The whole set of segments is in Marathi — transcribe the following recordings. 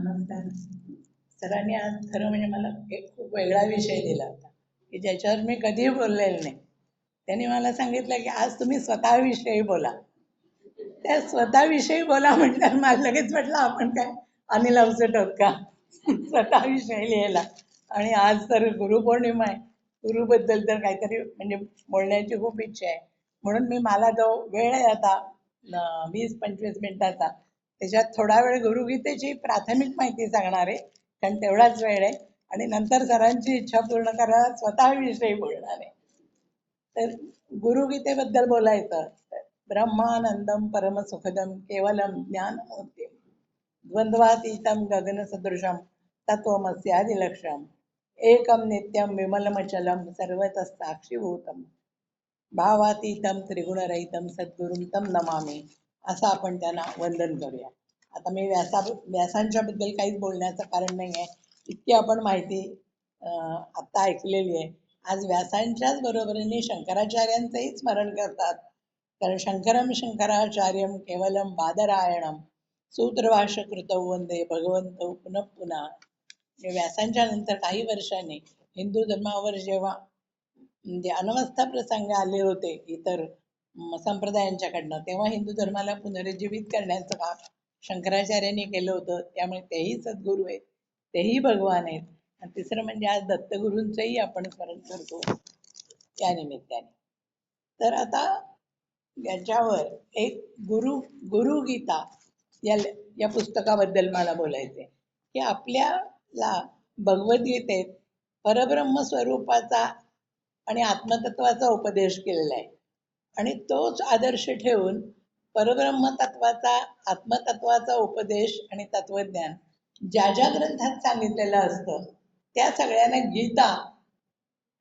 नमस्कार. सरांनी आज खरं म्हणजे मला एक खूप वेगळा विषय दिला होता की ज्याच्यावर मी कधीही बोललेलं नाही. त्यांनी मला सांगितलं की आज तुम्ही स्वतःविषयी बोला. त्या स्वतःविषयी बोला म्हटल्यावर मला लगेच म्हटलं आपण काय अनिल अवचट आहोत का? स्वतःविषयी लिहायला आणि आज तर गुरुपौर्णिमा आहे. गुरुबद्दल तर काहीतरी म्हणजे बोलण्याची खूप इच्छा आहे. म्हणून मी मला जो वेळ आहे आता वीस पंचवीस मिनिटाचा. त्याच्यात थोडा वेळ गुरुगीतेची प्राथमिक माहिती सांगणार आहे कारण तेवढाच वेळ आहे. आणि नंतर सरांची इच्छा पूर्ण करायला स्वतःविषयी बोलणार आहे. तर गुरुगीतेबद्दल बोलायचं ब्रह्मानंदम परमसुखदम केवलम ज्ञानमूर्ती। द्वंद्वातीतं तत्वमस्यादिलक्षम एकम एकं नित्यं विमलमचलं सर्वतस्साक्षीभूतम् भावातीतम त्रिगुणरहितं सद्गुरुं तं नमामि। असं आपण त्यांना वंदन करूया. आता मी व्यासा व्यासांच्या बद्दल काहीच बोलण्याचं कारण नाही आहे इतकी आपण माहिती अं, आत्ता ऐकलेली आहे. आज व्यासांच्याच बरोबरीने शंकराचार्यांचंही स्मरण करतात. कारण शंकरम शंकराचार्यम केवलम बादरायणम सूत्रभाष्य कृतौ वंदे भगवंत पुनः. पुन्हा व्यासांच्या नंतर काही वर्षांनी हिंदू धर्मावर जेव्हा म्हणजे अनवस्था प्रसंग आले होते इतर संप्रदायांच्याकडनं. तेव्हा हिंदू धर्माला पुनरुज्जीवित करण्याचं काम शंकराचार्यांनी केलं होतं. त्यामुळे तेही सद्गुरू आहेत तेही भगवान आहेत. आणि तिसरं म्हणजे आज दत्तगुरूंचंही आपण स्मरण करतो त्या निमित्ताने. तर आता याच्यावर एक गुरु गुरुगीता या या पुस्तकाबद्दल मला बोलायचे की आपल्याला भगवद्गीतेत परब्रह्म स्वरूपाचा आणि आत्मतत्वाचा उपदेश केलेला आहे. आणि तोच आदर्श ठेवून परब्रह्म तत्वाचा आत्मतत्वाचा उपदेश आणि तत्वज्ञान ज्या ज्या ग्रंथात सांगितलेलं असतं त्या सगळ्यांना गीता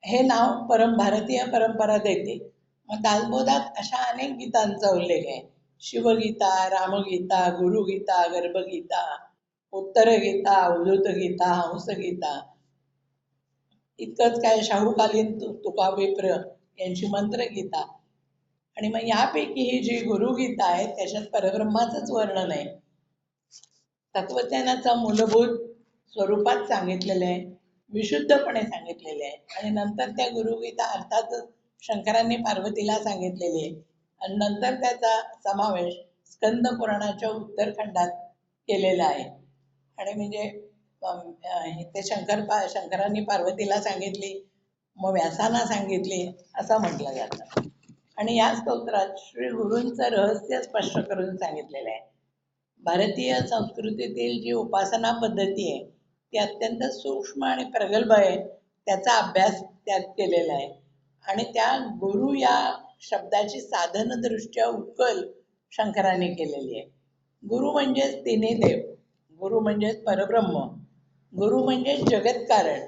हे नाव परम भारतीय परंपरा देते. मग दालबोधात अशा अनेक गीतांचा उल्लेख आहे. शिवगीता रामगीता गुरुगीता गर्भगीता उत्तर गीता गीता हंसगीता. इतकंच काय शाहूकालीन तु तुका विप्र यांची मंत्रगीता. आणि मग यापैकी ही जी गुरुगीता आहे त्याच्यात परब्रह्माचंच वर्णन आहे. तत्वज्ञानाचा मूलभूत स्वरूपात सांगितलेलं आहे विशुद्धपणे सांगितलेले आहे. आणि नंतर त्या गुरुगीता अर्थातच शंकरांनी पार्वतीला सांगितलेली आहे. आणि नंतर त्याचा समावेश स्कंद पुराणाच्या उत्तरखंडात केलेला आहे. आणि म्हणजे ते शंकर पा शंकरांनी पार्वतीला सांगितली मग व्यासांना सांगितली असं म्हटलं जातं. आणि या स्तोत्रात श्री गुरूंचं रहस्य स्पष्ट करून सांगितलेलं आहे. भारतीय संस्कृतीतील जी उपासना पद्धती आहे ती अत्यंत सूक्ष्म आणि प्रगल्भ आहे त्याचा अभ्यास त्यात केलेला आहे. आणि त्या गुरु या शब्दाची साधन दृष्ट्या उकल शंकराने केलेली आहे. गुरु म्हणजेच तिन्ही देव गुरु म्हणजेच परब्रह्म गुरु म्हणजेच जगत कारण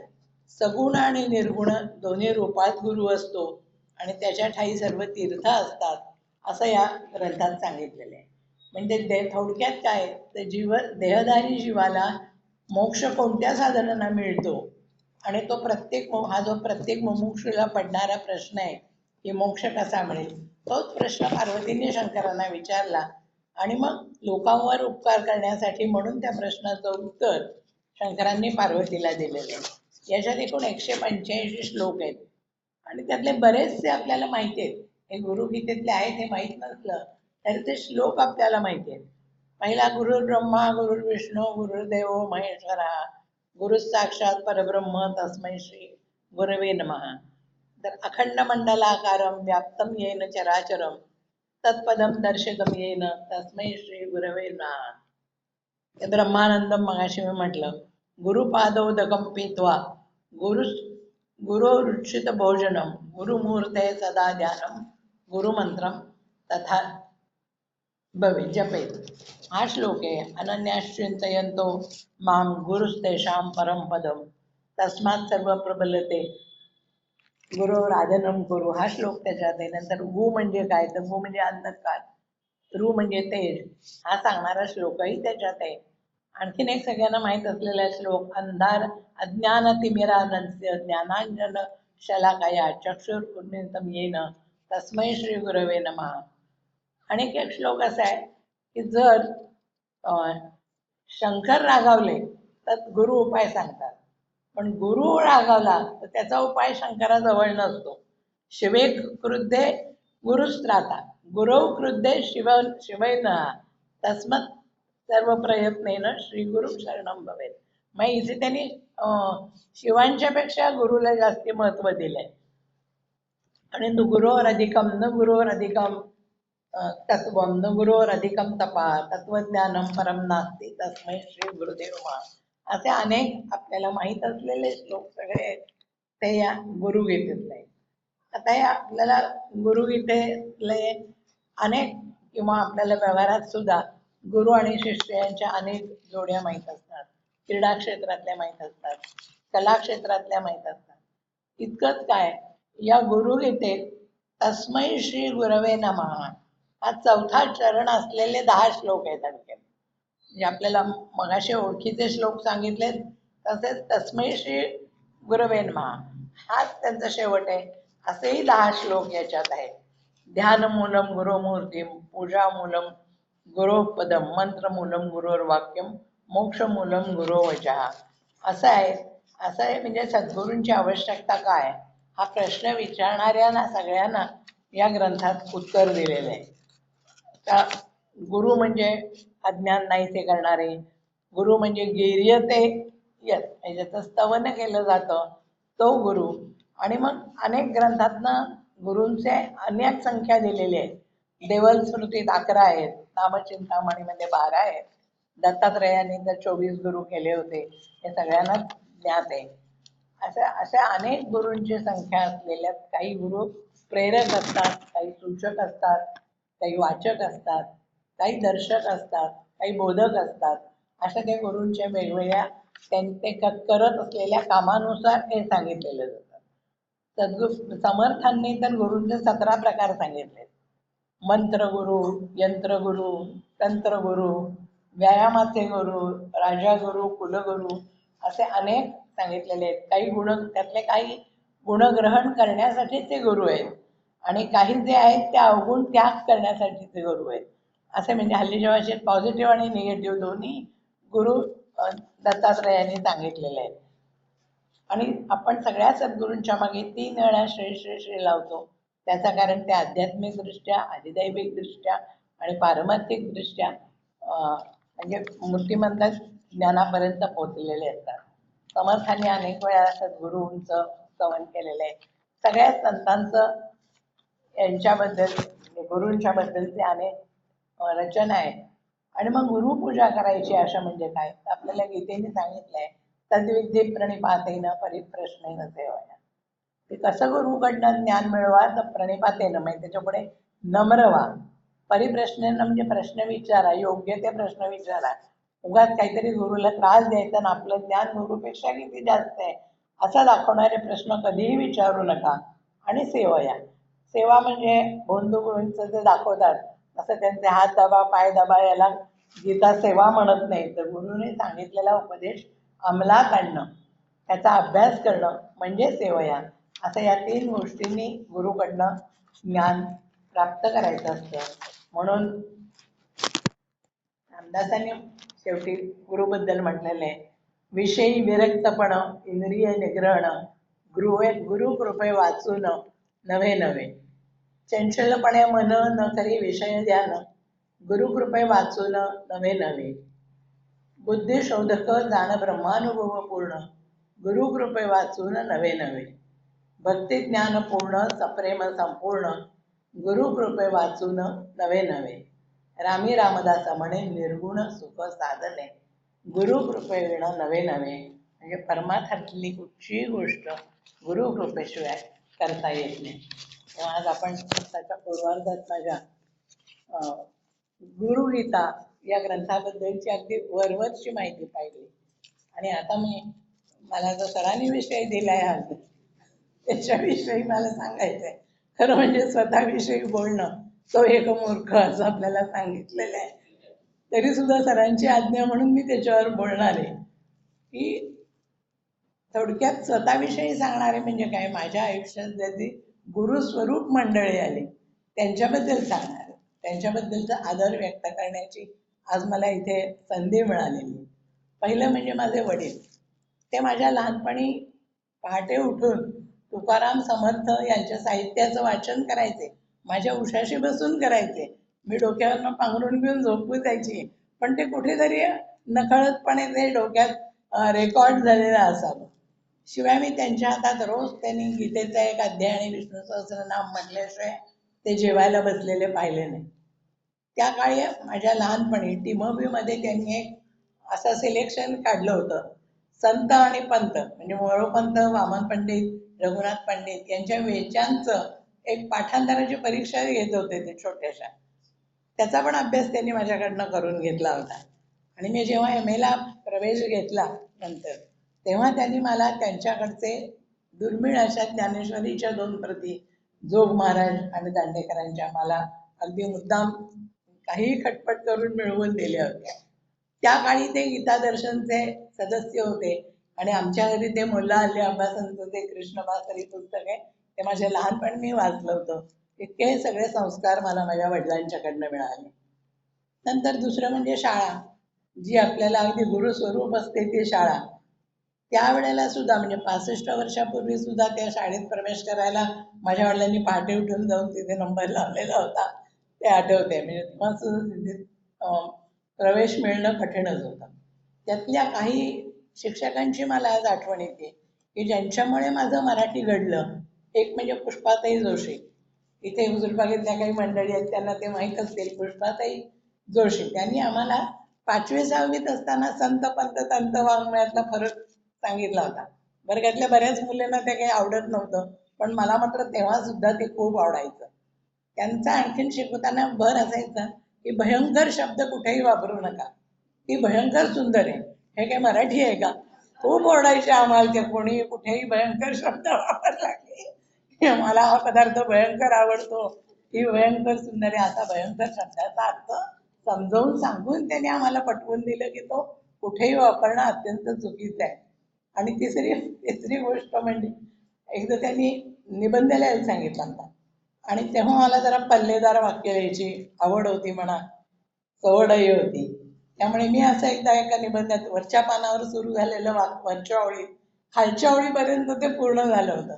सगुण आणि निर्गुण दोन्ही रूपात गुरु असतो. आणि त्याच्या ठाई सर्व तीर्थ असतात असं या ग्रंथात सांगितलेलं आहे. म्हणजे दे थोडक्यात काय तर जीव देहधारी जीवाला मोक्ष कोणत्या साधनांना मिळतो? आणि तो प्रत्येक मो- हा जो प्रत्येक मुमुक्षूला पडणारा प्रश्न आहे की मोक्ष कसा मिळेल? तोच प्रश्न पार्वतीने शंकरांना विचारला. आणि मग लोकांवर उपकार करण्यासाठी म्हणून त्या प्रश्नाचं उत्तर शंकरांनी पार्वतीला दिलेलं आहे. याच्यात एकूण एकशे पंच्याऐंशी श्लोक आहेत. आणि त्यातले बरेचसे आपल्याला माहिती आहेत. हे गुरुगीतेतले आहेत हे माहीत नसलं तरी ते श्लोक आपल्याला माहिती आहेत. पहिला गुरु ब्रह्मा गुरु विष्णू गुरुदेव महेश्वरा गुरु साक्षात परब्रह्म तस्मै श्री गुरवे नमहा तर अखंड मंडलाकारं व्याप्तम येन चराचरम तत्पदम दर्शकम येन तस्मै श्री गुरवे नमः. ब्रह्मानंदम मगाशी मी म्हटलं गुरुपादोदकम पीत्वा गुरु गुरोरुचित भोजनम गुरुमूर्ते सदा ध्यानम गुरुमंत्रम तथा भवे जपेत। हा श्लोक आहे अनन्याश्चिंतयंतो माम गुरुस्तेषां परम पदम तस्मात सर्व प्रबलते गुरु गुरु हा श्लोक त्याच्यात आहे. नंतर गु म्हणजे काय? तर गु म्हणजे अंधकार रु म्हणजे तेज. हा सांगणारा श्लोकही त्याच्यात आहे. आणखीन एक सगळ्यांना माहीत असलेला श्लोक अंधार अज्ञान तिमिरानंस्य ज्ञानांजन शलाकाया चक्षुर उन्मिलितं येन तस्मै श्री गुरवे नमः. आणखी एक श्लोक असा आहे की जर शंकर रागावले तर गुरु उपाय सांगतात. पण गुरु रागावला तर त्याचा उपाय शंकराजवळ नसतो. शिवे क्रुद्धे गुरुस्त्राता गुरु क्रुद्धे शिव शिवै न तस्मत सर्व प्रयत्नेन श्री गुरु शरणम भवेत. मग इथे त्यांनी अं, शिवांच्या पेक्षा गुरुला जास्ती महत्त्व दिलंय. आणि न गुरोवर अधिकम न गुरोवर अधिकम अं, तत्वम न गुरोवर अधिकम तपा तत्वज्ञानम परम नास्ती तस्मै श्री गुरुदेव मा. असे अनेक आपल्याला माहीत असलेले श्लोक सगळे आहेत, ते या गुरुगीतेतले. आता या आपल्याला गुरुगीतेतले अनेक किंवा आपल्याला व्यवहारात सुद्धा गुरु आणि शिष्य यांच्या अनेक जोड्या माहीत असतात. क्रीडा क्षेत्रातल्या माहीत असतात. कला क्षेत्रातल्या माहीत असतात. इतकंच काय या गुरुगीतेत तस्मै श्री गुरवे नमः हा चौथा चरण असलेले दहा श्लोक आहेत आणखी. म्हणजे आपल्याला मगाशी ओळखीचे श्लोक सांगितलेत तसेच तस्मै श्री गुरवे नमः हाच त्यांचा शेवट आहे. असेही दहा श्लोक याच्यात आहेत. ध्यान मूलम गुरुमूर्ती पूजा मूलम गुरुपदम मंत्र मूलम गुरुर्वाक्यम मोक्ष मूलम गुरो असं आहे. असं आहे म्हणजे सद्गुरूंची आवश्यकता काय? हा प्रश्न विचारणाऱ्यांना सगळ्यांना या ग्रंथात उत्तर दिलेलं आहे. का गुरु म्हणजे अज्ञान नाहीसे करणारे. गुरु म्हणजे गिर्य ते यत. ज्याचं म्हणजे स्तवन केलं जातं तो गुरु. आणि मग अनेक ग्रंथातनं गुरूंचे अनेक संख्या दिलेली आहे देवल स्मृतीत अकरा आहेत. नामचिंतामणीमध्ये म्हणजे बारा आहेत दत्तात्रयाने तर चोवीस गुरु केले होते. हे सगळ्यांना ज्ञात आहे. अशा अशा अनेक गुरूंची संख्या असलेल्या काही गुरु प्रेरक असतात काही सूचक असतात काही वाचक असतात काही दर्शक असतात काही बोधक असतात. अशा त्या गुरूंच्या वेगवेगळ्या त्यांचे करत असलेल्या कामानुसार हे सांगितलेलं जातं. सद्गु समर्थांनी तर गुरूंचे सतरा प्रकार सांगितले मंत्रगुरु यंत्रगुरु तंत्रगुरु व्यायामाचे गुरु राजा गुरु कुलगुरु असे अनेक सांगितलेले आहेत. काही गुण त्यातले काही गुणग्रहण करण्यासाठी ते गुरु आहेत आणि काही जे आहेत ते अवगुण त्याग करण्यासाठी ते गुरु आहेत. असे म्हणजे हल्लीच्या भाषेत पॉझिटिव्ह आणि निगेटिव्ह दोन्ही गुरु दत्तात्रयांनी सांगितलेले आहेत. आणि आपण सगळ्या सद्गुरूंच्या मागे तीन वेळा श्री श्री श्री लावतो. त्याचा कारण ते आध्यात्मिक दृष्ट्या अधिदैविक दृष्ट्या आणि पारमार्थिक दृष्ट्या अं, म्हणजे मूर्तिमंत ज्ञानापर्यंत पोहोचलेले असतात. समर्थांनी अनेक वेळा सद्गुरूंचं सवन केलेलं आहे. सगळ्या संतांचं यांच्याबद्दल म्हणजे गुरूंच्या बद्दलचे अनेक रचना आहेत. आणि मग गुरुपूजा करायची अशा म्हणजे काय? तर आपल्याला गीतेने सांगितलंय तद्विद्ये प्रणिपातेनं परिप्रश्नेनं सेवया. ते कसं गुरुकडनं ज्ञान मिळवा तर प्रणिपातेनं म्हणजे त्याच्यापुढे नम्र व्हा. परिप्रश्नेनं म्हणजे प्रश्न विचारा. योग्य ते प्रश्न विचारा. उगाच काहीतरी गुरुला त्रास द्यायचा आणि आपलं ज्ञान गुरुपेक्षा किती जास्त आहे? असा दाखवणारे प्रश्न कधीही विचारू नका. आणि सेवा या. सेवा म्हणजे बंधू गुरूंचं जे दाखवतात असं त्यांचे हात दबा पाय दबा याला गीता सेवा म्हणत नाही. तर गुरुने सांगितलेला उपदेश अंमलात आणणं. त्याचा अभ्यास करणं म्हणजे सेवया असं या तीन गोष्टींनी गुरुकडनं ज्ञान प्राप्त करायचं असतं. म्हणून रामदासांनी शेवटी गुरुबद्दल म्हटलेलं आहे. विषयी विरक्तपण इंद्रिय निग्रहण गृहे गुरु कृपे वाचून नवे नवे चंचलपणे मन न करी विषय ध्यान गुरुकृपे वाचून नवे नवे बुद्धिशोधक जाण ब्रह्मानुभव पूर्ण गुरुकृपे वाचून नवे नवे भक्ती ज्ञान पूर्ण सप्रेम संपूर्ण गुरुकृपे वाचून नवे नवे. रामी रामदास म्हणे निर्गुण सुख साधने. गुरुकृपे येणं नवे नवे. म्हणजे परमार्थातली कुठचीही गोष्ट गुरुकृपेशिवाय करता येत नाही. तेव्हा आज आपण त्याच्या पूर्वार्धात माझ्या अं, गुरुगीता या ग्रंथाबद्दलची अगदी वरवरची माहिती पाहिली. आणि आता मी मला जो सरांनी विषय दिलाय आज त्याच्याविषयी मला सांगायचं आहे खरं म्हणजे स्वतःविषयी बोलणं तो एक मूर्ख असं आपल्याला सांगितलेलं आहे. तरी सुद्धा सरांची आज्ञा म्हणून मी त्याच्यावर बोलणार आहे. की थोडक्यात स्वतःविषयी सांगणारे म्हणजे काय? माझ्या आयुष्यात ज्याची गुरुस्वरूप मंडळी आली त्यांच्याबद्दल सांगणार. त्यांच्याबद्दलचा आदर व्यक्त करण्याची आज मला इथे संधी मिळालेली. पहिलं म्हणजे माझे वडील. ते माझ्या लहानपणी पहाटे उठून तुकाराम समर्थ यांच्या साहित्याचं वाचन करायचे माझ्या उशाशी बसून करायचे. मी डोक्यावरनं पांघरून घेऊन झोपू जायची. पण ते कुठेतरी नकळतपणे ते डोक्यात रेकॉर्ड झालेलं असावं. शिवाय मी त्यांच्या हातात रोज त्यांनी गीतेचा एक अध्याय आणि विष्णू सहस्रनाम म्हटल्याशिवाय ते जेवायला बसलेले पाहिले नाही. त्या काळी माझ्या लहानपणी मध्ये त्यांनी एक असं सिलेक्शन काढलं होतं. संत आणि पंत म्हणजे मोरोपंत वामन पंडित रघुनाथ पंडित यांच्या वेचांचं एक पाठांतराची परीक्षा घेत होते ते छोट्याशा. त्याचा पण अभ्यास त्यांनी माझ्याकडनं करून घेतला होता. आणि मी जेव्हा एम एला प्रवेश घेतला नंतर तेव्हा त्यांनी मला त्यांच्याकडचे दुर्मिळ अशा ज्ञानेश्वरीच्या दोन प्रती जोग महाराज आणि दांडेकरांच्या मला अगदी मुद्दाम काही खटपट करून मिळवून दिल्या होत्या. त्या काळी ते गीतादर्शनचे सदस्य होते. आणि आमच्या घरी ते मुलं अल्ली अब्बासांचं ते कृष्णभासरी पुस्तक आहे ते माझ्या लहानपणी मी वाचलं होतं. इतके सगळे संस्कार मला माझ्या वडिलांच्याकडनं मिळाले. नंतर दुसरं म्हणजे शाळा जी आपल्याला अगदी गुरुस्वरूप असते ती शाळा. त्यावेळेला सुद्धा म्हणजे पासष्ट वर्षापूर्वी सुद्धा त्या शाळेत प्रवेश करायला माझ्या वडिलांनी पहाटे उठून जाऊन तिथे नंबर लावलेला होता. ते आठवते म्हणजे तेव्हा सुद्धा तिथे प्रवेश मिळणं कठीणच होतं. त्यातल्या काही शिक्षकांची मला आज आठवण येते की ज्यांच्यामुळे माझं मराठी घडलं एक म्हणजे पुष्पाताई जोशी. इथे हुजूरबागेतल्या काही मंडळी आहेत त्यांना ते माहीत असतील. पुष्पाताई जोशी त्यांनी आम्हाला पाचवी सहावीत असताना संत पंत तंत वाङ्मयातला फरक सांगितला होता. वर्गातल्या बऱ्याच मुलींना ते काही आवडत नव्हतं पण मला मात्र तेव्हा सुद्धा ते खूप आवडायचं. त्यांचा आणखीन शिकवताना भर असायचा की भयंकर शब्द कुठेही वापरू नका. ती भयंकर सुंदर आहे. हे काय मराठी आहे का? खूप ओरडायचे आम्हाला ते कोणी कुठेही भयंकर शब्द वापरला की. मला हा पदार्थ भयंकर आवडतो. ही भयंकर सुंदर आहे. असा भयंकर शब्दाचा अर्थ समजावून सांगून त्याने आम्हाला पटवून दिलं की तो कुठेही वापरणं अत्यंत चुकीचं आहे. आणि तिसरी तिसरी गोष्ट म्हणजे एकदा त्यांनी निबंध लिहायला सांगितला होता आणि तेव्हा मला जरा पल्लेदार वाक्य लिहायची आवड होती म्हणा. सवडही होती. त्यामुळे मी असं एकदा एका निबंधात वरच्या पानावर सुरू झालेलं वाक वरच्या ओळी खालच्या ओळीपर्यंत ते पूर्ण झालं होतं.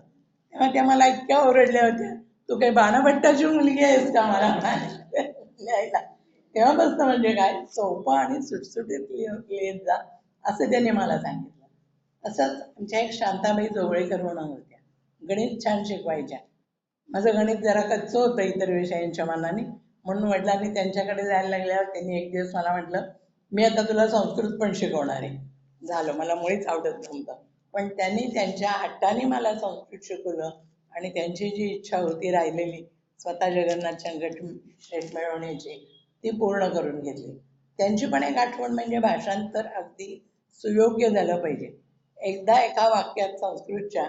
तेव्हा त्या मला इतक्या ओरडल्या होत्या तू काही बाणभट्टाची मुलगी आहेस का मला? म्हणाले लिहायला. तेव्हापासून म्हणजे काय सोपं आणि सुटसुटीत लिहित जा असं त्यांनी मला सांगितलं. असंच आमच्या एक शांताबाई जोगळेकर म्हणून होत्या. गणित छान शिकवायच्या. माझं गणित जरा कच्चं होतं इतर विषयांच्या मानाने. म्हणून वडिलांनी त्यांच्याकडे जायला लागल्यावर त्यांनी एक दिवस मला म्हटलं मी आता तुला संस्कृत पण शिकवणार. आहे झालं मला मुळीच आवडत नव्हतं. पण त्यांनी त्यांच्या हट्टाने मला संस्कृत शिकवलं आणि त्यांची जी इच्छा होती राहिलेली स्वतः जगन्नाथ संघट शेठ मिळवण्याची ती पूर्ण करून घेतली. त्यांची पण एक आठवण म्हणजे भाषांतर अगदी सुयोग्य झालं पाहिजे. एकदा एका वाक्यात संस्कृतच्या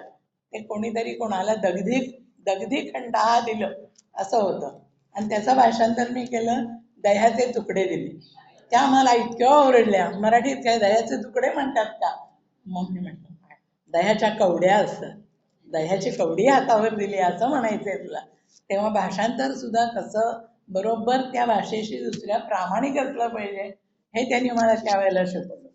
ते कोणीतरी कोणाला दगधी दगधी खंडा दिलं असं होतं. आणि त्याचं भाषांतर मी केलं दह्याचे तुकडे दिले. त्या मला इतक्या ओरडल्या मराठीत काय दह्याचे तुकडे म्हणतात का? मग मी म्हटलं दह्याच्या कवड्या असतात. दह्याची कवडी हातावर दिली असं म्हणायचंय तुला. तेव्हा भाषांतर सुद्धा कसं बरोबर त्या भाषेशी दुसऱ्या प्रामाणिक असलं पाहिजे हे त्यांनी मला त्यावेळेला शिकवलं.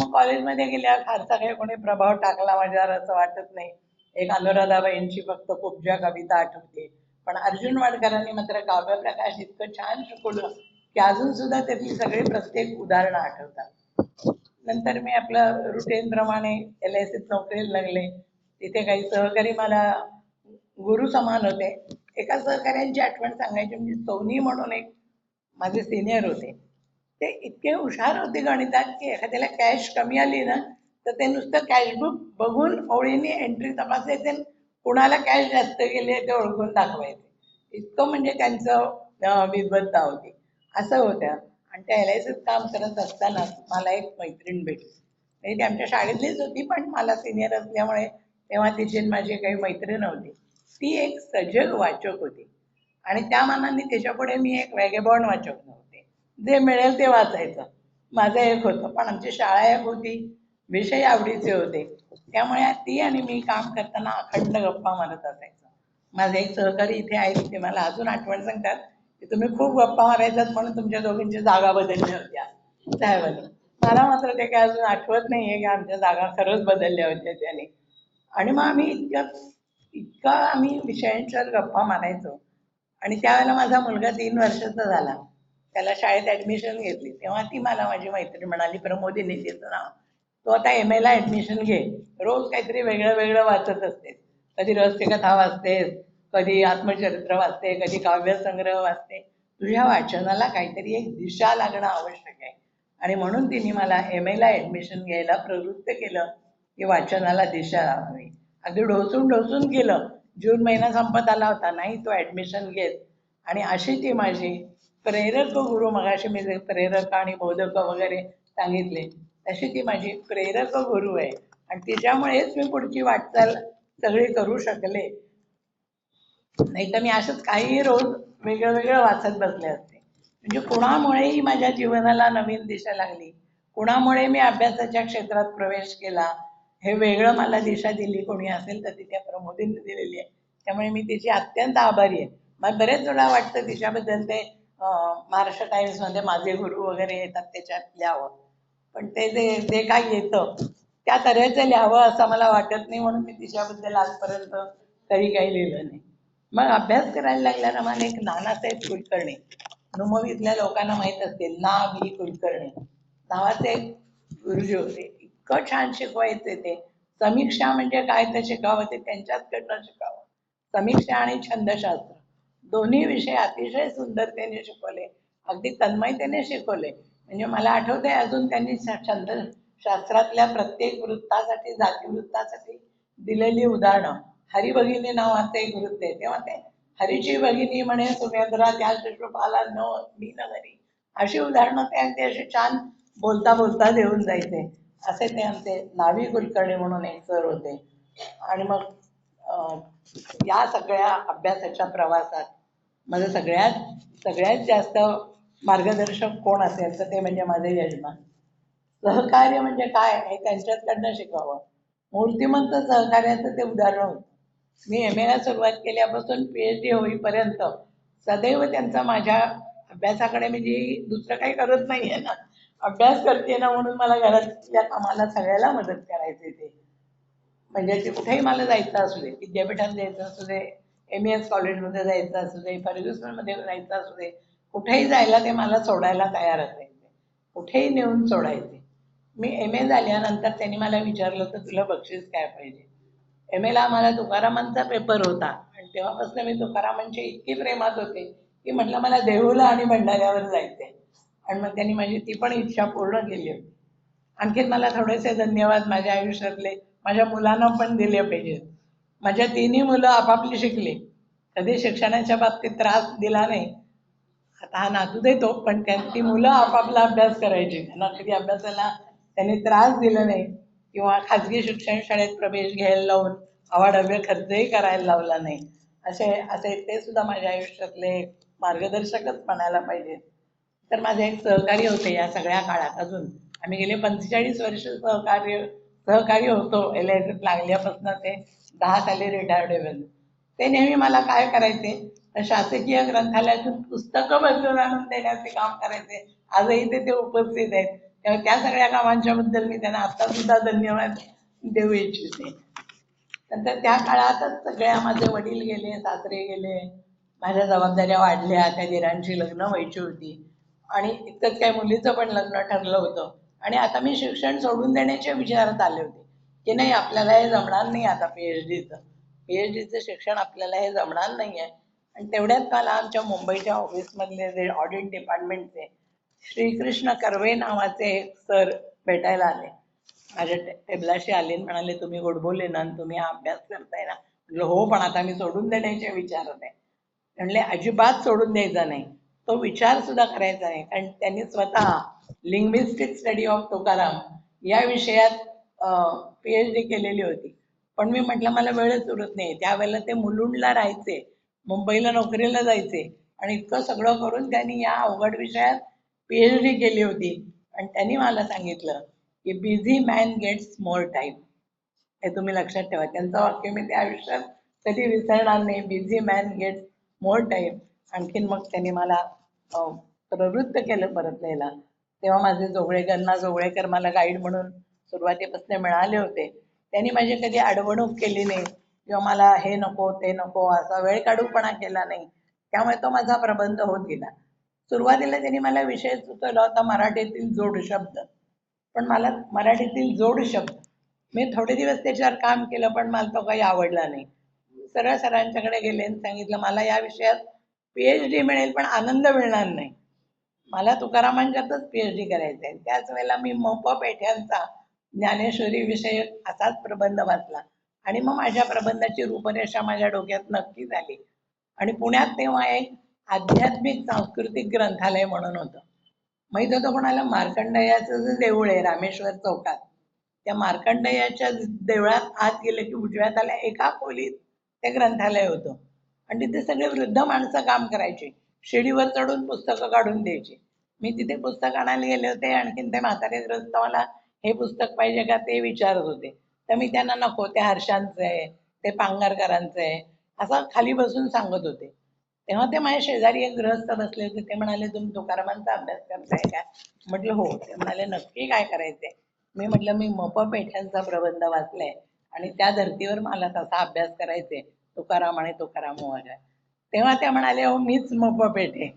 मग कॉलेजमध्ये गेल्यावर फारसा काही कोणी प्रभाव टाकला माझ्यावर असं वाटत नाही. एक अनुराधाबाईंची फक्त खूप ज्या कविता आठवते. पण अर्जुन वाडकरांनी मात्र काव्यप्रकाश इतकं छान शिकवलं. की अजून सुद्धा त्यातली सगळी प्रत्येक उदाहरणं आठवतात. नंतर मी आपलं रुटीनप्रमाणे एल आय सीत नोकरीला लागले. तिथे काही सहकारी मला गुरु समान होते. एका सहकार्यांची आठवण सांगायची म्हणजे सोनी म्हणून एक माझे सिनियर होते. ते इतके हुशार होते गणितात की एखाद्याला कॅश कमी आली ना तर ते नुसतं कॅशबुक बघून ओळीने एंट्री तपासायचे कुणाला कॅश जास्त गेले ते ओळखून दाखवायचे. इतकं म्हणजे त्यांचं विद्वत्ता होती. असं होत्या. आणि त्या एल आय सीत काम करत असतानाच मला एक मैत्रीण भेटली. म्हणजे ती आमच्या शाळेतलीच होती पण मला सिनियर असल्यामुळे तेव्हा तिची माझी काही मैत्रीण होती. ती एक सजग वाचक होती. आणि त्या मानाने त्याच्यापुढे मी एक वेगेबॉर्न वाचक नव्हते. जे मिळेल ते वाचायचं. माझं एक होतं. पण आमची शाळा एक होती. विषय आवडीचे होते. त्यामुळे ती आणि मी काम करताना अखंड गप्पा मारत असायचं. माझे एक सहकारी इथे आहेत ते मला अजून आठवण सांगतात. तुम्ही खूप गप्पा मारायच्यात म्हणून तुमच्या दोघींची जागा बदलल्या होत्या साहेबांनी मला मात्र ते काय अजून आठवत नाहीये की आमच्या जागा खरंच बदलल्या होत्या त्याने. आणि मग आम्ही इतक्या इतका आम्ही विषयांच्यावर गप्पा मारायचो. आणि त्यावेळेला माझा मुलगा तीन वर्षाचा झाला. त्याला शाळेत ऍडमिशन घेतली. तेव्हा ती मला माझी मैत्रीण म्हणाली प्रमोदिनी तिचं नाव. तो आता एम एला ऍडमिशन घे. रोज काहीतरी वेगळं वेगळं वाचत असते. कधी रहस्यकथा वाचतेस कधी आत्मचरित्र वाचते कधी काव्यसंग्रह वाचते. तुझ्या वाचनाला काहीतरी एक दिशा लागणं आवश्यक आहे. आणि म्हणून तिने मला एम एला ऍडमिशन घ्यायला प्रवृत्त केलं. की वाचनाला दिशा लावावी. अगदी ढोसून ढोसून केलं. जून महिना संपत आला होता. नाही तो ऍडमिशन घेत. आणि अशी ती माझी प्रेरक गुरु मगाशी मी प्रेरक आणि बोधक वगैरे सांगितले तशी ती माझी प्रेरक गुरु आहे. आणि तिच्यामुळेच मी पुढची वाटचाल सगळी करू शकले. नाही तर मी असंच काही रोज वेगळं वेगळं वाचत बसले असते. म्हणजे कुणामुळेही माझ्या जीवनाला नवीन दिशा लागली. कुणामुळे मी अभ्यासाच्या क्षेत्रात प्रवेश केला हे वेगळं मला दिशा दिली कोणी असेल तर ती त्या प्रमोदीने दिलेली आहे. त्यामुळे मी तिची अत्यंत आभारी आहे. मला बरेच वेळा वाटतं तिच्याबद्दल ते महाराष्ट्र टाइम्समध्ये माझे गुरु वगैरे येतात त्याच्यात लिहावं. पण ते जे जे काही येतं त्या तऱ्हेचं लिहावं असं मला वाटत नाही म्हणून मी तिच्याबद्दल आजपर्यंत कधी काही लिहिलं नाही. मग अभ्यास करायला लागल्यानं मला एक नानासाहेब कुलकर्णी नुमवीतल्या लोकांना माहीत असतील ना बी कुलकर्णी. नावाचे एक गुरुजी होते. इतकं छान शिकवायचे ते. समीक्षा म्हणजे काय ते शिकावं ते त्यांच्याचकडनं शिकावं. समीक्षा आणि छंदशास्त्र. दोन्ही विषय अतिशय सुंदरतेने शिकवले. अगदी तन्मयतेने शिकवले. म्हणजे मला आठवतंय अजून त्यांनी छंद शास्त्रातल्या प्रत्येक वृत्तासाठी जातीवृत्तासाठी दिलेली उदाहरणं. हरिभगिनी नावाचे एक वृत्त आहे तेव्हा ते हरीची भगिनी म्हणे सुमेंद्रा त्या शिशुपाला न मी नगरी अशी उदाहरणं ते अगदी अशी छान बोलता बोलता देऊन जायचे. असे ते आमचे नावी कुलकर्णी म्हणून एक सर होते. आणि मग अं, या सगळ्या अभ्यासाच्या प्रवासात माझं सगळ्यात सगळ्यात जास्त मार्गदर्शक कोण असेल तर ते म्हणजे माझे यजमान. सहकार्य म्हणजे काय हे त्यांच्याकडनं शिकावं. मूर्तिमंत सहकार्याचं ते उदाहरण होतं. मी एम एला सुरुवात केल्यापासून पी एच डी होईपर्यंत सदैव त्यांचा माझ्या अभ्यासाकडे म्हणजे दुसरं काही करत नाही आहे ना अभ्यास करते ना म्हणून मला घरातल्या कामाला सगळ्याला मदत करायचे ते. म्हणजे ते कुठेही मला जायचं असू दे विद्यापीठात जायचं असू दे एम एस कॉलेजमध्ये जायचं असू दे फर्ग्युसनमध्ये जायचं असू दे कुठेही जायला ते मला सोडायला तयार असायचे. कुठेही नेऊन सोडायचे. मी एम ए झाल्यानंतर त्यांनी मला विचारलं तर तुला बक्षीस काय पाहिजे? एम एला आम्हाला तुकारामांचा पेपर होता. आणि तेव्हापासून मी तुकारामांची इतकी प्रेमात होते की म्हटलं मला देहूला आणि भंडाऱ्यावर जायचंय. आणि मग त्यांनी माझी ती पण इच्छा पूर्ण केली. होती आणखीन मला थोडेसे धन्यवाद माझ्या आयुष्यातले. माझ्या मुलांना पण दिले पाहिजेत माझ्या तिन्ही मुलं आपापली शिकली. कधी शिक्षणाच्या बाबतीत त्रास दिला नाही. आता हा नातू देतो पण त्या ती मुलं आपापला अभ्यास करायची. त्यांना कधी अभ्यासाला त्यांनी त्रास दिला नाही. किंवा खाजगी शिक्षण शाळेत प्रवेश घ्यायला लावून अवाढव्य खर्चही करायला लावला नाही. असे असे ते सुद्धा माझ्या आयुष्यातले मार्गदर्शकच म्हणायला पाहिजे. तर माझे एक सहकारी होते या सगळ्या काळात अजून. आम्ही गेले पंचेचाळीस वर्ष सहकार्य सहकारी होतो. एल आय लागल्यापासून ते दहा साली रिटायर्ड ते नेहमी मला काय करायचे? तर शासकीय ग्रंथालयातून पुस्तकं बदलून आणून देण्याचे काम करायचे. आजही ते ते उपस्थित आहेत. त्या सगळ्या कामांच्या बद्दल मी त्यांना आता सुद्धा धन्यवाद देऊ इच्छिते. नंतर त्या काळातच सगळ्या माझे वडील गेले सासरे गेले माझ्या जबाबदाऱ्या वाढल्या त्या दिरांची लग्न व्हायची होती. आणि इतकंच काय मुलीचं पण लग्न ठरलं होतं. आणि आता मी शिक्षण सोडून देण्याच्या विचारात आले होते की नाही आपल्याला हे जमणार नाही आता पी एच डीचं पी एच डीचं शिक्षण आपल्याला हे जमणार नाही आहे आणि तेवढ्यात काल आमच्या मुंबईच्या ऑफिसमधले जे ऑडिट डिपार्टमेंटचे श्रीकृष्ण कर्वे नावाचे एक सर भेटायला आले. माझ्या टेबलाशी आले म्हणाले तुम्ही गोडबोले ना आणि तुम्ही हा अभ्यास करताय ना. म्हटलं हो पण आता मी सोडून देण्याच्या विचारात आहे. म्हणले अजिबात सोडून द्यायचा नाही. तो विचार सुद्धा करायचा नाही. कारण त्यांनी स्वतः लिंग्विस्टिक स्टडी ऑफ तुकाराम या विषयात पी एच डी केलेली होती. पण मी म्हटलं मला वेळच उरत नाही. त्यावेळेला ते मुलुंडला राहायचे. मुंबईला नोकरीला जायचे. आणि इतकं सगळं करून त्यांनी या अवघड विषयात पी एच डी केली होती. आणि त्यांनी मला सांगितलं की busy man gets more time हे तुम्ही लक्षात ठेवा. त्यांचं वाक्य मी त्या आयुष्यात कधी विसरणार नाही. Busy man gets more time आणखीन मग त्यांनी मला प्रवृत्त केलं परत लिहायला तेव्हा माझे जोगळे जोगळेकर मला गाईड म्हणून सुरुवातीपासून मिळाले होते. त्यांनी माझी कधी अडवणूक केली नाही. किंवा मला हे नको ते नको असा वेळ काढूपणा केला नाही. त्यामुळे तो माझा प्रबंध होत गेला. सुरुवातीला त्यांनी मला विषय सुचवला होता मराठीतील जोड शब्द. पण मला मराठीतील जोड शब्द. मी थोडे दिवस त्याच्यावर काम केलं पण मला तो काही आवडला नाही. सरळ सरांच्याकडे गेले आणि सांगितलं मला या विषयात पीएच डी मिळेल पण आनंद मिळणार नाही. मला तुकारामांच्यातच पीएच डी करायचं आहे. त्याच वेळेला मी मोप पेठ्यांचा ज्ञानेश्वरी विषयक असाच प्रबंध वाचला. आणि मग माझ्या प्रबंधाची रूपरेषा माझ्या डोक्यात नक्की झाली. आणि पुण्यात तेव्हा एक आध्यात्मिक सांस्कृतिक ग्रंथालय म्हणून होतं. माहीत होतं कोणाला? मार्कंडयाचं जे देऊळ आहे रामेश्वर चौकात. त्या मार्कंडयाच्या देवळात आत गेले की उजव्या आल्या एका खोलीत ते ग्रंथालय होतं. आणि तिथे सगळे वृद्ध माणसं काम करायची. शिडीवर चढून पुस्तकं काढून द्यायची. मी तिथे पुस्तक आणायला गेले होते आणखीन ते म्हातारे ग्रस्त मला हे पुस्तक पाहिजे का ते विचारत होते. तर मी त्यांना नको ते हर्षांचं आहे ते पांगारकरांचं आहे असं खाली बसून सांगत होते. तेव्हा ते माझ्या शेजारी एक गृहस्थ बसले होते. ते म्हणाले तुम्ही तुकारामांचा अभ्यास करताय का? म्हटलं हो. ते म्हणाले नक्की काय करायचंय? मी म्हटलं मी मप पेठ्यांचा प्रबंध वाचलाय आणि त्या धर्तीवर मला तसा अभ्यास करायचे तुकाराम आणि तुकाराम मोहरा तेव्हा त्या म्हणाले हो मीच मप पेठे.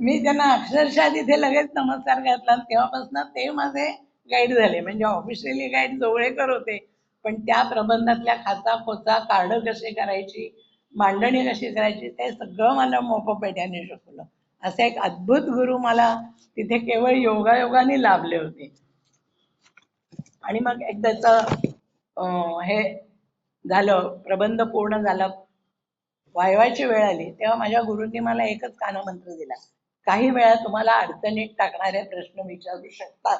मी त्यांना अक्षरशः तिथे लगेच नमस्कार घातला. तेव्हापासून ते माझे गाईड झाले. म्हणजे ऑफिशियली गाईड जोगळेकर होते. पण त्या प्रबंधातल्या खाचा खोचा कार्ड कशी करायची मांडणी कशी करायची ते सगळं मला मोपपेट्याने शिकवलं. असे एक अद्भुत गुरु मला तिथे केवळ योगायोगाने लाभले होते. आणि मग एक त्याचं हे झालं प्रबंध पूर्ण झाला वायवाची वेळ आली तेव्हा माझ्या गुरूंनी मला एकच कानमंत्र दिला. काही वेळा तुम्हाला अडचणीत टाकणारे प्रश्न विचारू शकतात.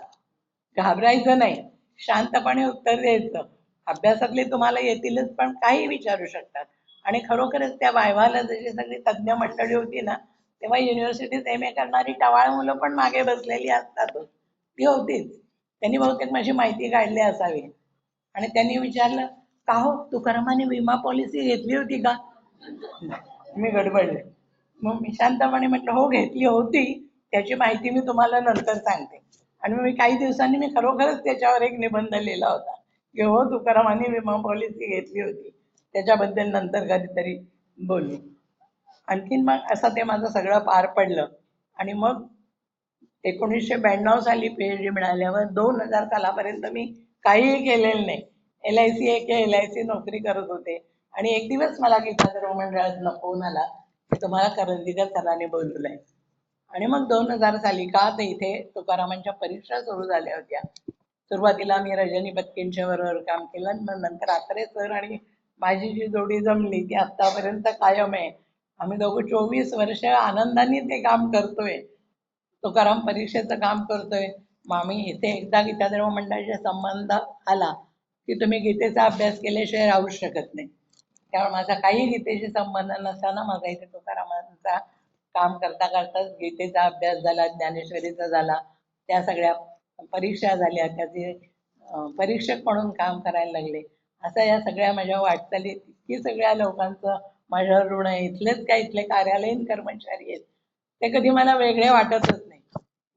घाबरायचं नाही. शांतपणे उत्तर द्यायचं. अभ्यासातले तुम्हाला येतीलच पण काही विचारू शकतात. आणि खरोखरच त्या वायवाला जशी सगळी तज्ज्ञ मंडळी होती ना तेव्हा युनिव्हर्सिटीत एम ए करणारी टवाळ मुलं पण मागे बसलेली असतातच. ती होतीच त्यांनी बहुतेक माझी माहिती काढली असावी. आणि त्यांनी विचारलं का हो तुकारामाने विमा पॉलिसी घेतली होती का? मी गडबडले. मग मी शांतपणे म्हटलं हो घेतली होती. त्याची माहिती मी तुम्हाला नंतर सांगते. आणि मी काही दिवसांनी मी खरोखरच त्याच्यावर एक निबंध लिहिला होता की हो तुकारामाने विमा पॉलिसी घेतली होती. त्याच्याबद्दल नंतर कधीतरी बोलू. आणखीन मग असं ते माझं सगळं पार पडलं. आणि मग एकोणीसशे ब्याण्णव साली पीएचडी मिळाल्यावर दोन हजार सालापर्यंत मी काहीही केलेलं नाही. एल आय सी एक एल आय सी नोकरी करत होते. आणि एक दिवस मला गीताधर्म मंडळातनं फोन आला की तुम्हाला करंदीकर सरांनी बोलवलंय. आणि मग दोन हजार साली का ते इथे तुकारामांच्या परीक्षा सुरू झाल्या होत्या. सुरुवातीला मी रजनी बत्तींच्या बरोबर काम केलं. आणि मग नंतर आत्रे सर आणि माझी जी जोडी जमली ती आत्तापर्यंत कायम आहे. आम्ही दोघं चोवीस वर्ष आनंदाने ते काम करतोय. तुकाराम परीक्षेचं काम करतोय. मग आम्ही इथे एकदा गीताधर्म मंडळाचा संबंध आला की तुम्ही गीतेचा अभ्यास केल्याशिवाय राहूच शकत नाही. त्यामुळे माझा काही गीतेशी संबंध नसताना माझा इथे तुकारामांचा काम करता करताच गीतेचा अभ्यास झाला ज्ञानेश्वरीचा झाला. त्या सगळ्या परीक्षा झाल्या. त्याचे परीक्षक म्हणून काम करायला लागले. असं या सगळ्या माझ्या वाटचालीत इतकी सगळ्या लोकांचं माझ्यावर ऋण आहे. इथलेच काय इथले कार्यालयीन कर्मचारी आहेत. ते कधी मला वेगळे वाटतच नाही.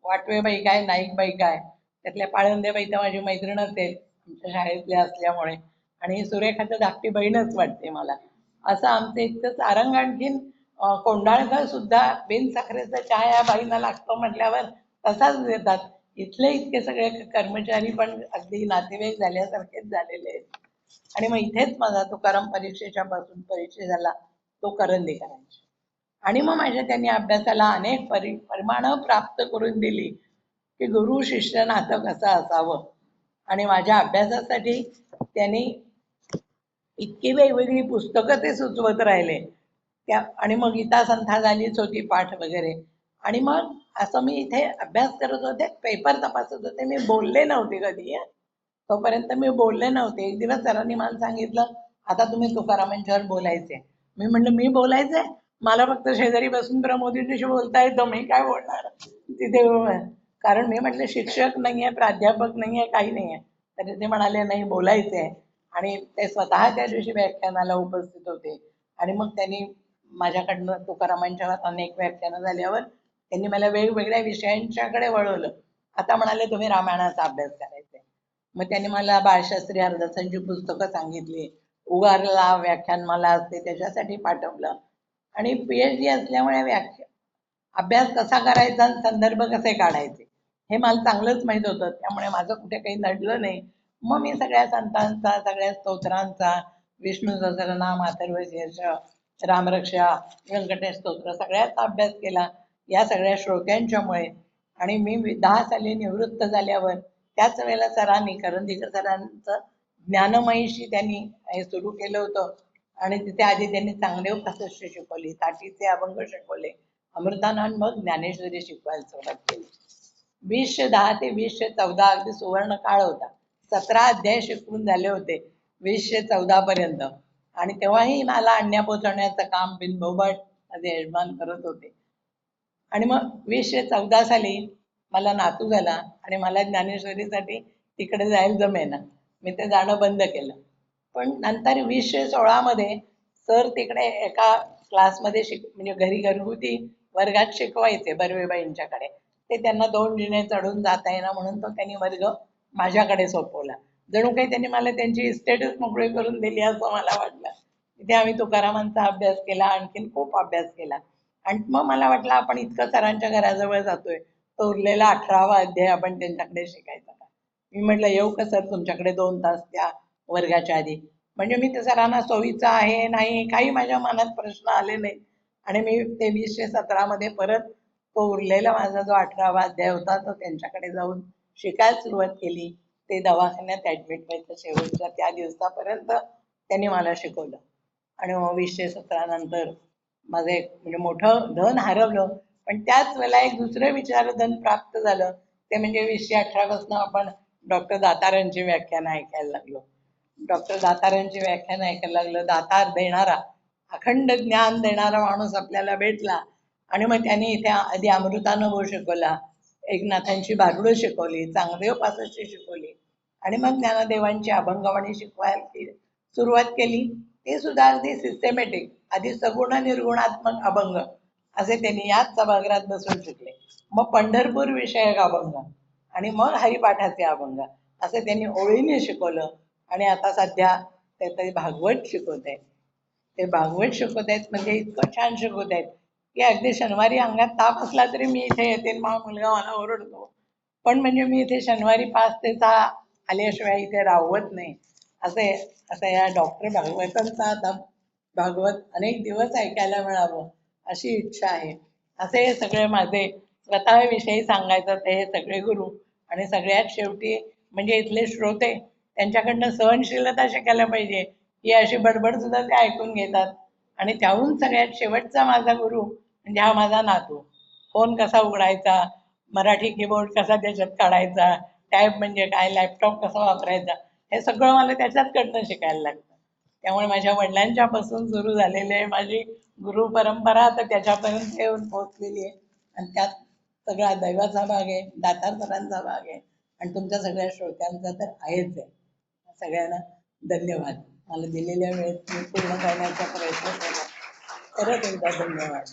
वाटवे बाई काय नाईक बाई काय? त्यातल्या पाळंदे बाई तर माझी मैत्रीणच आहेत आमच्या शाळेतल्या असल्यामुळे. आणि सुरेखाचं धाकटी बहीणच वाटते मला. असं आमचं इतकं सारंग आणखीन कोंडाळकर सुद्धा बिनसाखरेचा चहा या बाईंना लागतो म्हटल्यावर तसाच देतात. इथले इतके सगळे कर्मचारी पण अगदी नातेवाईक झाल्यासारखेच झालेले आहेत. आणि मग इथेच माझा तुकाराम परीक्षेच्या पासून परिचय झाला तो करंदी आणि मग माझ्या त्यांनी अभ्यासाला अनेक परि परिमाणं प्राप्त करून दिली की गुरु शिष्य नातं कसं असावं. आणि माझ्या अभ्यासासाठी त्यांनी इतकी वेगवेगळी पुस्तकं ते सुचवत राहिले. त्या आणि मग गीता संथा झालीच होती पाठ वगैरे. आणि मग असं मी इथे अभ्यास करत होते पेपर तपासत होते मी बोलले नव्हते कधी. तोपर्यंत मी बोलले नव्हते. एक दिवस सरांनी मला सांगितलं आता तुम्ही तुकारामांच्यावर बोलायचे मी म्हणलं मी बोलायचंय? मला फक्त शेजारी बसून प्रमोदींशी बोलता येतं मी काय बोलणार? तिथे कारण मी म्हटलं शिक्षक नाहीये प्राध्यापक नाहीये काही नाहीये. तरी ते म्हणाले नाही बोलायचंय. आणि ते स्वतः त्या दिवशी व्याख्यानाला उपस्थित होते. आणि मग त्यांनी माझ्याकडनं तुकारामांच्यावर अनेक व्याख्यानं झाल्यावर त्यांनी मला वेगवेगळ्या विषयांच्याकडे वळवलं. आता म्हणाले तुम्ही रामायणाचा अभ्यास करायचा मग त्यांनी मला बाळशास्त्री हरदासांची पुस्तकं सांगितली. उगारला व्याख्यान मला असते त्याच्यासाठी पाठवलं. आणि पीएच डी असल्यामुळे व्याख्या अभ्यास कसा करायचा आणि संदर्भ कसे काढायचे हे मला चांगलंच माहीत होतं. त्यामुळे माझं कुठे काही नडलं नाही. मग मी सगळ्या संतांचा सगळ्या स्तोत्रांचा विष्णू सहस्रनाम अथर्व शीर्ष रामरक्षा व्यंकटेश स्तोत्र सगळ्याचा अभ्यास केला. या सगळ्या श्रोत्यांच्यामुळे आणि मी दहा साली निवृत्त झाल्यावर त्याच वेळेला सरांनी करंदीकर सरांचं ज्ञानमयीशी त्यांनी हे सुरू केलं होतं. आणि तिथे आधी त्यांनी चांगले उपासष्ट शिकवली. ताटीचे अभंग शिकवले. अमृतानंद मग ज्ञानेश्वरी शिकवायला सुरुवात केली. वीसशे दहा ते वीसशे चौदा अगदी सुवर्ण काळ होता. सतरा अध्याय शिकवून झाले होते. वीसशे चौदा पर्यंत. आणि तेव्हाही मला आणण्या पोचवण्याचं काम बिनभोबट माझे यजमान करत होते. आणि मग वीसशे चौदा साली मला नातू झाला आणि मला ज्ञानेश्वरीसाठी तिकडे जायला जमेना. मी ते जाणं बंद केलं. पण नंतर वीसशे सोळामध्ये सर तिकडे एका क्लासमध्ये शिक म्हणजे घरी घरगुती वर्गात शिकवायचे बर्वेबाईंच्याकडे. ते त्यांना दोन जिने चढून जाता येईना म्हणून तो त्यांनी वर्ग माझ्याकडे सोपवला. जणू काही त्यांनी मला त्यांची इस्टेटच मोकळी करून दिली असं मला वाटलं. तिथे आम्ही तुकारामांचा अभ्यास केला आणखीन खूप अभ्यास केला. आणि मग मला वाटलं आपण इतकं सरांच्या घराजवळ जातोय. तो उरलेला अठरावा अध्याय आपण त्यांच्याकडे शिकायचा का? मी म्हटलं येऊ का सर तुमच्याकडे दोन तास त्या वर्गाच्या आधी. म्हणजे मी ते सरांना सोयीचा आहे नाही काही माझ्या मनात प्रश्न आले नाही आणि मी ते वीसशे सतरामध्ये परत तो उरलेला माझा जो अठरावा अध्याय होता तो त्यांच्याकडे जाऊन शिकायला सुरुवात केली. ते दवाखान्यात ॲडमिट व्हायचं शेवटच्या त्या दिवसापर्यंत त्यांनी मला शिकवलं. आणि वीसशे सतरानंतर माझं एक म्हणजे मोठं धन हरवलं. पण त्याच वेळेला एक दुसरं विचारधन प्राप्त झालं. ते म्हणजे वीसशे अठरापासून आपण डॉक्टर दातारांची व्याख्यानं ऐकायला लागलो. डॉक्टर दातारांची व्याख्यानं ऐकायला लागलं. दातार देणारा अखंड ज्ञान देणारा माणूस आपल्याला भेटला. आणि मग त्यांनी इथे आधी अमृतानुभव शिकवला एकनाथांची बारुडं शिकवली चांगदेव पासष्टी शिकवली. आणि मग ज्ञानदेवांची अभंगवाणी शिकवायला सुरुवात केली. ते सुद्धा अगदी सिस्टमॅटिक आधी सगुण निर्गुणात्मक अभंग. असे त्यांनी याच सभागृहात बसून शिकले. मग पंढरपूर विषयक अभंग आणि मग हरिपाठाचे अभंग असे त्यांनी ओळीने शिकवलं आणि आता सध्या ते ते भागवत शिकवत आहेत. ते भागवत शिकवत आहेत म्हणजे इतकं छान शिकवत आहेत की अगदी शनिवारी अंगात ताप असला तरी मी इथे येते मा मुलगा मला ओरडतो. पण म्हणजे मी इथे शनिवारी पाच ते सहा आल्याशिवाय इथे राहवत नाही. असे असं या डॉक्टर भागवतांचा आता भागवत अनेक दिवस ऐकायला मिळावं. अशी इच्छा आहे. असे हे सगळे माझे स्वतःविषयी सांगायचं ते हे सगळे गुरु आणि सगळ्यात शेवटी म्हणजे इथले श्रोते त्यांच्याकडनं सहनशीलता शिकायला पाहिजे. ही अशी बडबड सुद्धा ते ऐकून घेतात. आणि त्याहून सगळ्यात शेवटचा माझा गुरु म्हणजे हा माझा नातू. फोन कसा उघडायचा? मराठी कीबोर्ड कसा त्याच्यात काढायचा? टॅब म्हणजे काय? लॅपटॉप कसा वापरायचा? हे सगळं मला त्याच्याचकडनं शिकायला लागतं. त्यामुळे माझ्या वडिलांच्यापासून सुरू झालेले आहे माझी गुरु परंपरा तर त्याच्यापर्यंत येऊन पोहोचलेली आहे. आणि त्यात सगळा दैवाचा भाग आहे दातार सरांचा भाग आहे आणि तुमच्या सगळ्या श्रोत्यांचा तर आहेच आहे. सगळ्यांना धन्यवाद. मला दिलेल्या वेळेत मी पूर्ण करण्याचा प्रयत्न केला. परत एकदा धन्यवाद.